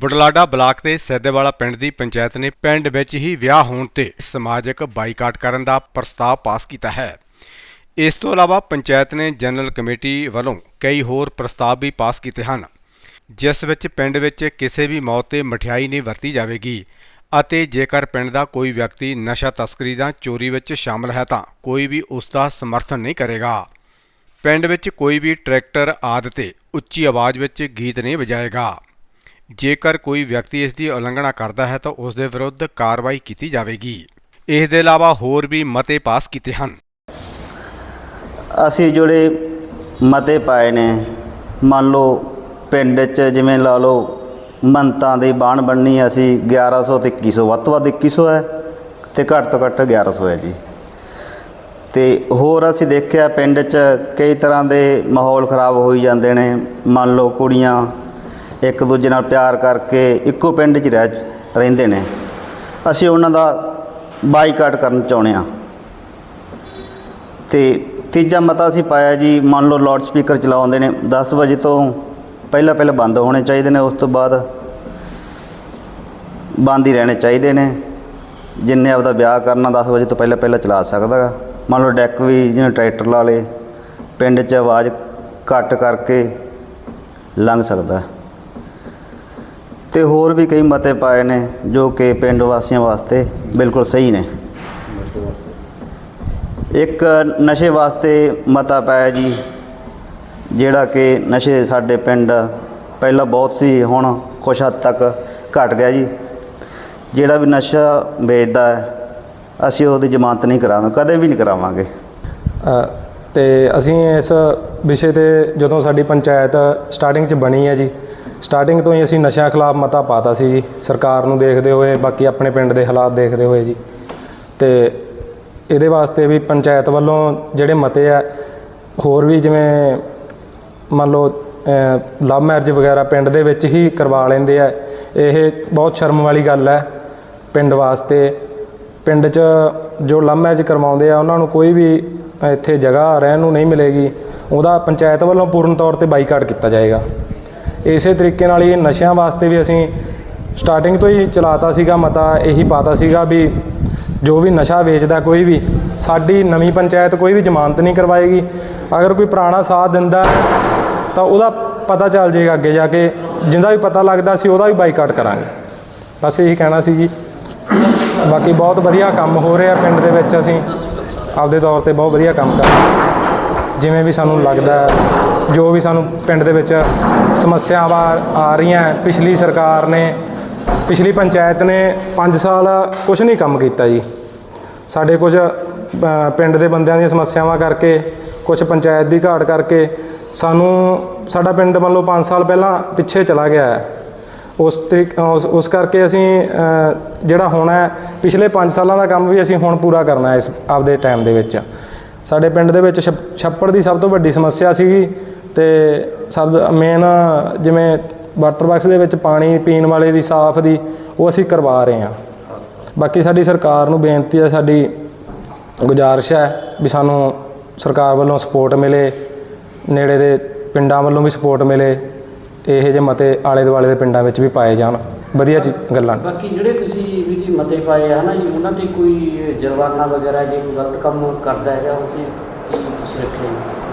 Budhlada block ਦੇ ਸੈਦੇਵਾਲਾ ਪਿੰਡ ਦੀ ਪੰਚਾਇਤ ਨੇ ਪਿੰਡ ਵਿੱਚ ਹੀ ਵਿਆਹ ਹੋਣ ਤੇ ਸਮਾਜਿਕ ਬਾਈਕਾਟ ਕਰਨ ਦਾ ਪ੍ਰਸਤਾਵ ਪਾਸ ਕੀਤਾ ਹੈ। ਇਸ ਤੋਂ ਇਲਾਵਾ ਪੰਚਾਇਤ ਨੇ ਜਨਰਲ ਕਮੇਟੀ ਵੱਲੋਂ ਕਈ ਹੋਰ ਪ੍ਰਸਤਾਵ ਵੀ ਪਾਸ ਕੀਤੇ ਹਨ, ਜਿਸ ਵਿੱਚ ਪਿੰਡ ਵਿੱਚ ਕਿਸੇ ਵੀ ਮੌਤ ਤੇ ਮਠਿਆਈ ਨਹੀਂ ਵਰਤੀ ਜਾਵੇਗੀ ਅਤੇ ਜੇਕਰ ਪਿੰਡ ਦਾ ਕੋਈ ਵਿਅਕਤੀ ਨਸ਼ਾ ਤਸਕਰੀ ਜਾਂ ਚੋਰੀ ਵਿੱਚ ਸ਼ਾਮਲ ਹੈ ਤਾਂ ਕੋਈ ਵੀ ਉਸ ਦਾ ਸਮਰਥਨ ਨਹੀਂ ਕਰੇਗਾ। ਪਿੰਡ ਵਿੱਚ ਕੋਈ ਵੀ ਟਰੈਕਟਰ ਆਦਿ ਤੇ ਉੱਚੀ ਆਵਾਜ਼ ਵਿੱਚ ਗੀਤ ਨਹੀਂ ਵਜਾਏਗਾ। ਜੇਕਰ ਕੋਈ ਵਿਅਕਤੀ ਇਸ ਦੀ ਉਲੰਘਣਾ ਕਰਦਾ ਹੈ ਤਾਂ ਉਸ ਦੇ ਵਿਰੁੱਧ ਕਾਰਵਾਈ ਕੀਤੀ ਜਾਵੇਗੀ। ਇਸ ਦੇ ਇਲਾਵਾ ਹੋਰ ਵੀ ਮਤੇ ਪਾਸ ਕੀਤੇ ਹਨ। ਅਸੀਂ ਜਿਹੜੇ ਮਤੇ ਪਾਏ ਨੇ, ਮੰਨ ਲਓ ਪਿੰਡ 'ਚ ਜਿਵੇਂ ਲਾ ਲਓ ਮੰਤਾਂ ਦੀ ਬਾਣ ਬੰਨੀ ਅਸੀਂ 1100 ਤੇ 2100 ਵੱਧ ਤੋਂ ਵੱਧ 2100 ਹੈ ਤੇ ਘੱਟ ਤੋਂ ਘੱਟ 1100 ਹੈ ਜੀ। ਤੇ ਹੋਰ ਅਸੀਂ ਦੇਖਿਆ ਪਿੰਡ 'ਚ ਕਈ ਤਰ੍ਹਾਂ ਦੇ ਮਾਹੌਲ ਖਰਾਬ ਹੋਈ ਜਾਂਦੇ ਨੇ, ਮੰਨ ਲਓ ਕੁੜੀਆਂ ਇੱਕ ਦੂਜੇ ਨਾਲ ਪਿਆਰ ਕਰਕੇ ਇੱਕੋ ਪਿੰਡ 'ਚ ਰਹਿ ਰਹਿੰਦੇ ਨੇ। ਅਸੀਂ ਉਹਨਾਂ ਦਾ ਬਾਈਕਾਟ ਕਰਨ ਚਾਹੁੰਦੇ ਹਾਂ। ਤੇ ਤੀਜਾ ਮਤਾ ਅਸੀਂ ਪਾਇਆ ਜੀ, ਮੰਨ ਲਓ ਲਾਊਡ ਸਪੀਕਰ ਚਲਾਉਂਦੇ ਨੇ 10 ਵਜੇ ਤੋਂ ਪਹਿਲਾਂ ਪਹਿਲਾਂ ਬੰਦ ਹੋਣੇ ਚਾਹੀਦੇ ਨੇ, ਉਸ ਤੋਂ ਬਾਅਦ ਬੰਦ ਹੀ ਰਹਿਣੇ ਚਾਹੀਦੇ ਨੇ। ਜਿੰਨੇ ਆਪਦਾ ਵਿਆਹ ਕਰਨਾ 10 ਵਜੇ ਤੋਂ ਪਹਿਲਾਂ ਪਹਿਲਾਂ ਚਲਾ ਸਕਦਾ ਗਾ। ਮੰਨ ਲਓ ਡੈਕ ਵੀ ਜਿਵੇਂ ਟਰੈਕਟਰ ਲਾ ਲੇ ਪਿੰਡ 'ਚ ਆਵਾਜ਼ ਘੱਟ ਕਰਕੇ ਲੰਘ ਸਕਦਾ। ਤੇ ਹੋਰ ਵੀ ਕਈ ਮਤੇ ਪਾਏ ਨੇ ਜੋ ਕਿ ਪਿੰਡ ਵਾਸੀਆਂ ਵਾਸਤੇ ਬਿਲਕੁਲ ਸਹੀ ਨੇ। ਇੱਕ ਨਸ਼ੇ ਵਾਸਤੇ ਮਤਾ ਪਾਇਆ ਜੀ ਜਿਹੜਾ ਕਿ ਨਸ਼ੇ ਸਾਡੇ ਪਿੰਡ ਪਹਿਲਾਂ ਬਹੁਤ ਸੀ ਹੁਣ ਕੁਛ ਹੱਦ ਤੱਕ ਘਟ ਗਿਆ ਜੀ। ਜਿਹੜਾ ਵੀ ਨਸ਼ਾ ਵੇਚਦਾ ਹੈ ਅਸੀਂ ਉਹਦੀ ਜ਼ਮਾਨਤ ਨਹੀਂ ਕਰਾਵਾਂਗੇ ਕਦੇ ਵੀ ਨਹੀਂ ਕਰਾਵਾਂਗੇ। ਅ, ਤੇ ਅਸੀਂ ਇਸ ਵਿਸ਼ੇ ਤੇ ਜਦੋਂ ਸਾਡੀ ਪੰਚਾਇਤ ਸਟਾਰਟਿੰਗ 'ਚ ਬਣੀ ਹੈ ਜੀ ਸਟਾਰਟਿੰਗ ਤੋਂ ਹੀ ਅਸੀਂ ਨਸ਼ਿਆਂ ਖਿਲਾਫ ਮਤਾ ਪਾਤਾ ਸੀ ਜੀ। ਸਰਕਾਰ ਨੂੰ ਦੇਖਦੇ ਹੋਏ, ਬਾਕੀ ਆਪਣੇ ਪਿੰਡ ਦੇ ਹਾਲਾਤ ਦੇਖਦੇ ਹੋਏ ਜੀ। ਤੇ ਇਹਦੇ ਵਾਸਤੇ ਵੀ ਪੰਚਾਇਤ ਵੱਲੋਂ ਜਿਹੜੇ ਮਤੇ ਆ, ਹੋਰ ਵੀ ਜਿਵੇਂ ਮੰਨ ਲਓ ਲਵ ਮੈਰਿਜ ਵਗੈਰਾ ਪਿੰਡ ਦੇ ਵਿੱਚ ਹੀ ਕਰਵਾ ਲੈਂਦੇ ਆ। ਇਹ ਬਹੁਤ ਸ਼ਰਮ ਵਾਲੀ ਗੱਲ ਹੈ ਪਿੰਡ ਵਾਸਤੇ। ਪਿੰਡ 'ਚ ਜੋ ਲਵ ਮੈਰਿਜ ਕਰਵਾਉਂਦੇ ਆ, ਉਹਨਾਂ ਨੂੰ ਕੋਈ ਵੀ ਇੱਥੇ ਜਗ੍ਹਾ ਰਹਿਣ ਨੂੰ ਨਹੀਂ ਮਿਲੇਗੀ। ਉਹਦਾ ਪੰਚਾਇਤ ਵੱਲੋਂ ਪੂਰਨ ਤੌਰ ਤੇ ਬਾਈਕਾਟ ਕੀਤਾ ਜਾਏਗਾ। ਇਸੇ ਤਰੀਕੇ ਨਾਲ ਹੀ ਨਸ਼ਿਆਂ ਵਾਸਤੇ ਵੀ ਅਸੀਂ ਸਟਾਰਟਿੰਗ ਤੋਂ ਹੀ ਚਲਾਤਾ ਸੀਗਾ, ਮਤਾ ਇਹੀ ਪਾਤਾ ਸੀਗਾ ਵੀ ਜੋ ਵੀ ਨਸ਼ਾ ਵੇਚਦਾ ਕੋਈ ਵੀ, ਸਾਡੀ ਨਵੀਂ ਪੰਚਾਇਤ ਕੋਈ ਵੀ ਜ਼ਮਾਨਤ ਨਹੀਂ ਕਰਵਾਏਗੀ। ਅਗਰ ਕੋਈ ਪੁਰਾਣਾ ਸਾਥ ਦਿੰਦਾ ਤਾਂ ਉਹਦਾ ਪਤਾ ਚੱਲ ਜਾਏਗਾ ਅੱਗੇ ਜਾ ਕੇ। ਜਿੰਦਾ ਵੀ ਪਤਾ ਲੱਗਦਾ ਸੀ, ਉਹਦਾ ਵੀ ਬਾਈਕਾਟ ਕਰਾਂਗੇ। ਬਸ ਇਹੀ ਕਹਿਣਾ ਸੀ ਜੀ। ਬਾਕੀ ਬਹੁਤ ਵਧੀਆ ਕੰਮ ਹੋ ਰਿਹਾ ਪਿੰਡ ਦੇ ਵਿੱਚ ਅਸੀਂ। ਆਪਦੇ ਤੌਰ ਤੇ ਬਹੁਤ ਵਧੀਆ ਕੰਮ ਕਰ ਰਹੇ ਜਿਵੇਂ ਵੀ ਸਾਨੂੰ ਲੱਗਦਾ ਜੋ ਵੀ ਸਾਨੂੰ ਪਿੰਡ ਦੇ ਵਿੱਚ ਸਮੱਸਿਆਵਾਂ ਆ ਰਹੀਆਂ, ਪਿਛਲੀ ਸਰਕਾਰ ਨੇ, ਪਿਛਲੀ ਪੰਚਾਇਤ ਨੇ 5 ਸਾਲ ਕੁਝ ਨਹੀਂ ਕੰਮ ਕੀਤਾ ਜੀ। ਸਾਡੇ ਕੁਝ ਪਿੰਡ ਦੇ ਬੰਦਿਆਂ ਦੀਆਂ ਸਮੱਸਿਆਵਾਂ ਕਰਕੇ ਕੁਝ ਪੰਚਾਇਤ ਦੀ ਘਾਟ ਕਰਕੇ ਸਾਨੂੰ ਸਾਡਾ ਪਿੰਡ ਮੰਨ ਲਓ 5 ਸਾਲ ਪਹਿਲਾਂ ਪਿੱਛੇ ਚਲਾ ਗਿਆ ਹੈ। ਉਸ ਤਰੀਕ ਉਸ ਕਰਕੇ ਅਸੀਂ ਜਿਹੜਾ ਹੋਣਾ ਪਿਛਲੇ 5 ਸਾਲਾਂ ਦਾ ਕੰਮ ਵੀ ਅਸੀਂ ਹੁਣ ਪੂਰਾ ਕਰਨਾ ਹੈ ਇਸ, ਆਪਦੇ ਟਾਈਮ ਦੇ ਵਿੱਚ। ਸਾਡੇ ਪਿੰਡ ਦੇ ਵਿੱਚ ਛੱਪ- ਛੱਪੜ ਦੀ ਸਭ ਤੋਂ ਵੱਡੀ ਸਮੱਸਿਆ ਸੀਗੀ ਤੇ ਸਭ ਮੇਨ ਜਿਵੇਂ ਵਾਟਰ ਬਾਕਸ ਦੇ ਵਿੱਚ ਪਾਣੀ ਪੀਣ ਵਾਲੇ ਦੀ, ਸਾਫ਼ ਦੀ, ਉਹ ਅਸੀਂ ਕਰਵਾ ਰਹੇ ਹਾਂ ਬਾਕੀ ਸਾਡੀ ਸਰਕਾਰ ਨੂੰ ਬੇਨਤੀ ਹੈ, ਸਾਡੀ ਗੁਜ਼ਾਰਿਸ਼ ਹੈ ਵੀ ਸਾਨੂੰ ਸਰਕਾਰ ਵੱਲੋਂ ਸਪੋਰਟ ਮਿਲੇ, ਨੇੜੇ ਦੇ ਪਿੰਡਾਂ ਵੱਲੋਂ ਵੀ ਸਪੋਰਟ ਮਿਲੇ, ਇਹੋ ਜਿਹੇ ਮਤੇ ਆਲੇ ਦੁਆਲੇ ਦੇ ਪਿੰਡਾਂ ਵਿੱਚ ਵੀ ਪਾਏ ਜਾਣ ਵਧੀਆ ਚੀ- ਗੱਲਾਂ ਨੇ। ਬਾਕੀ ਜਿਹੜੇ ਤੁਸੀਂ ਵੀ ਜੀ ਮਤੇ ਪਾਏ ਆ ਨਾ ਜੀ, ਉਹਨਾਂ ਤੇ ਕੋਈ ਜੁਰਮਾਨਾ ਵਗੈਰਾ ਜੇ ਕੋਈ ਗਲਤ ਕੰਮ ਕਰਦਾ ਹੈਗਾ, ਉਹ ਤੇ ਕੀ ਤੁਸੀਂ ਰੱਖਿਆ ਜੀ?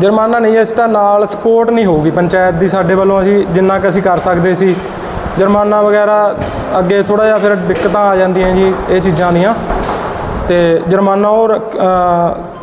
ਜੁਰਮਾਨਾ ਨਹੀਂ ਇਸ ਤਾਂ ਨਾਲ ਸਪੋਰਟ ਨਹੀਂ ਹੋਊਗੀ ਪੰਚਾਇਤ ਦੀ ਸਾਡੇ ਵੱਲੋਂ ਅਸੀਂ ਜਿੰਨਾ ਕੁ ਅਸੀਂ ਕਰ ਸਕਦੇ ਸੀ। ਜੁਰਮਾਨਾ ਵਗੈਰਾ ਅੱਗੇ ਥੋੜਾ ਜਿਹਾ ਫਿਰ ਦਿੱਕਤਾਂ ਆ ਜਾਂਦੀਆਂ ਜੀ, ਇਹ ਚੀਜ਼ਾਂ ਦੀਆਂ। ਤੇ ਜੁਰਮਾਨਾ ਉਹ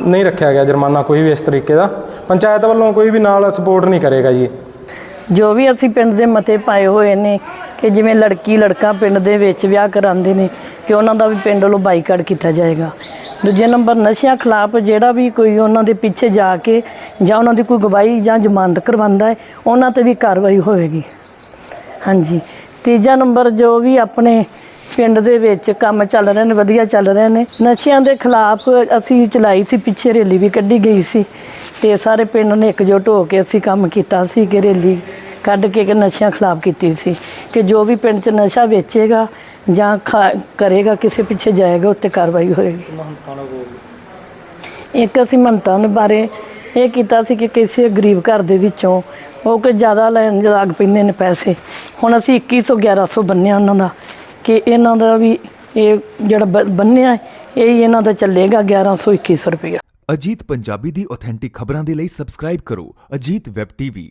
ਨਹੀਂ ਰੱਖਿਆ ਗਿਆ ਜੁਰਮਾਨਾ ਕੋਈ ਵੀ ਇਸ ਤਰੀਕੇ ਦਾ। ਪੰਚਾਇਤ ਵੱਲੋਂ ਕੋਈ ਵੀ ਨਾਲ ਸਪੋਰਟ ਨਹੀਂ ਕਰੇਗਾ ਜੀ। ਜੋ ਵੀ ਅਸੀਂ ਪਿੰਡ ਦੇ ਮਤੇ ਪਾਏ ਹੋਏ ਨੇ ਕਿ ਜਿਵੇਂ ਲੜਕੀ ਲੜਕਾ ਪਿੰਡ ਦੇ ਵਿੱਚ ਵਿਆਹ ਕਰਾਉਂਦੇ ਨੇ, ਕਿ ਉਹਨਾਂ ਦਾ ਵੀ ਪਿੰਡ ਵੱਲੋਂ ਬਾਈਕਾਟ ਕੀਤਾ ਜਾਏਗਾ। ਦੂਜੇ ਨੰਬਰ ਨਸ਼ਿਆਂ ਖਿਲਾਫ ਜਿਹੜਾ ਵੀ ਕੋਈ ਉਹਨਾਂ ਦੇ ਪਿੱਛੇ ਜਾ ਕੇ ਜਾਂ ਉਹਨਾਂ ਦੀ ਕੋਈ ਗਵਾਹੀ ਜਾਂ ਜ਼ਮਾਨਤ ਕਰਵਾਉਂਦਾ ਹੈ, ਉਹਨਾਂ ਤੇ ਵੀ ਕਾਰਵਾਈ ਹੋਵੇਗੀ। ਹਾਂਜੀ। ਤੀਜਾ ਨੰਬਰ ਜੋ ਵੀ ਆਪਣੇ ਪਿੰਡ ਦੇ ਵਿੱਚ ਕੰਮ ਚੱਲ ਰਹੇ ਨੇ, ਵਧੀਆ ਚੱਲ ਰਹੇ ਨੇ, ਨਸ਼ਿਆਂ ਦੇ ਖਿਲਾਫ ਅਸੀਂ ਚਲਾਈ ਸੀ, ਪਿੱਛੇ ਰੈਲੀ ਵੀ ਕੱਢੀ ਗਈ ਸੀ ਤੇ ਸਾਰੇ ਪਿੰਡ ਨੇ ਇਕਜੁੱਟ ਹੋ ਕੇ ਅਸੀਂ ਕੰਮ ਕੀਤਾ ਸੀ ਕਿ ਰੈਲੀ ਕੱਢ ਕੇ ਕਿ ਨਸ਼ਿਆਂ ਖਿਲਾਫ ਕੀਤੀ ਸੀ ਕਿ ਜੋ ਵੀ ਪਿੰਡ 'ਚ ਨਸ਼ਾ ਵੇਚੇਗਾ ਜਾਂ ਖਾ- ਕਰੇਗਾ, ਕਿਸੇ ਪਿੱਛੇ ਜਾਏਗਾ, ਉੱਤੇ ਕਾਰਵਾਈ ਹੋਏਗੀ। ਇੱਕ ਅਸੀਂ ਮੰਤਾਂ ਦੇ ਬਾਰੇ ਇਹ ਕੀਤਾ ਸੀ ਕਿ ਕਿਸੇ ਗਰੀਬ ਘਰ ਦੇ ਵਿੱਚੋਂ ਉਹ ਕਿ ਜ਼ਿਆਦਾ ਲੈਣ ਲੱਗ ਪੈਂਦੇ ਨੇ ਪੈਸੇ। ਹੁਣ ਅਸੀਂ 2100 1100 ਬੰਨਿਆ ਉਹਨਾਂ ਦਾ ਕਿ ਇਹਨਾਂ ਦਾ ਵੀ ਇਹ ਜਿਹੜਾ ਬ- ਬੰਨਿਆ, ਇਹ ਹੀ ਇਹਨਾਂ ਦਾ ਚੱਲੇਗਾ 1100 2100 ਰੁਪਇਆ ਅਜੀਤ ਪੰਜਾਬੀ ਦੀ ਆਥੈਂਟਿਕ ਖਬਰਾਂ ਦੇ ਲਈ ਸਬਸਕ੍ਰਾਈਬ ਕਰੋ ਅਜੀਤ ਵੈਬ ਟੀਵੀ